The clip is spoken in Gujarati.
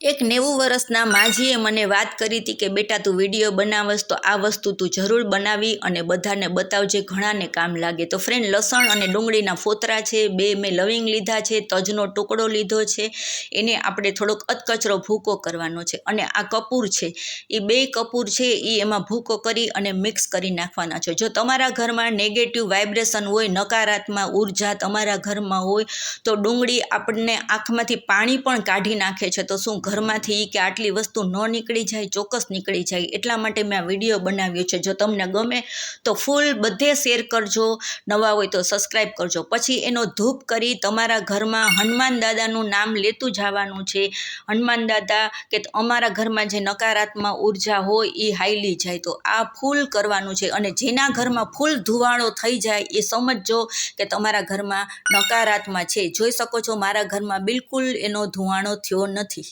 એક નેવું વર્ષના માજીએ મને વાત કરી હતી કે, બેટા, તું વીડિયો બનાવસ તો આ વસ્તુ તું જરૂર બનાવી અને બધાને બતાવજે ઘણાને કામ લાગે. તો ફ્રેન્ડ લસણ અને ડુંગળીના ફોતરા છે, બે મેં લવિંગ લીધા છે, તજનો ટુકડો લીધો છે. એને આપણે થોડોક અતકચરો ભૂકો કરવાનો છે અને આ કપૂર છે. એ બે કપૂર છે એ એમાં ભૂકો કરી અને મિક્સ કરી નાખવાના છે. જો તમારા ઘરમાં નેગેટિવ વાઇબ્રેશન હોય, નકારાત્મક ઊર્જા તમારા ઘરમાં હોય, તો ડુંગળી આપણને આંખમાંથી પાણી પણ કાઢી નાખે છે. તો શું ઘરમાંથી કે આટલી વસ્તુ ન નીકળી જાય, ચોક્કસ નીકળી જાય. એટલા માટે મેં આ વીડિયો બનાવ્યો છે. જો તમને ગમે તો ફૂલ બધે શેર કરજો. નવા હોય તો સબસ્ક્રાઈબ કરજો. પછી એનો ધૂપ કરી તમારા ઘરમાં હનુમાન દાદાનું નામ લેતું જવાનું છે. હનુમાન દાદા કે અમારા ઘરમાં જે નકારાત્મક ઊર્જા હોય એ હાઈલી જાય. તો આ ફૂલ કરવાનું છે. અને જેના ઘરમાં ફૂલ ધુવાળો થઈ જાય એ સમજજો કે તમારા ઘરમાં નકારાત્મક છે. જોઈ શકો છો, મારા ઘરમાં બિલકુલ એનો ધુવાણો થયો નથી.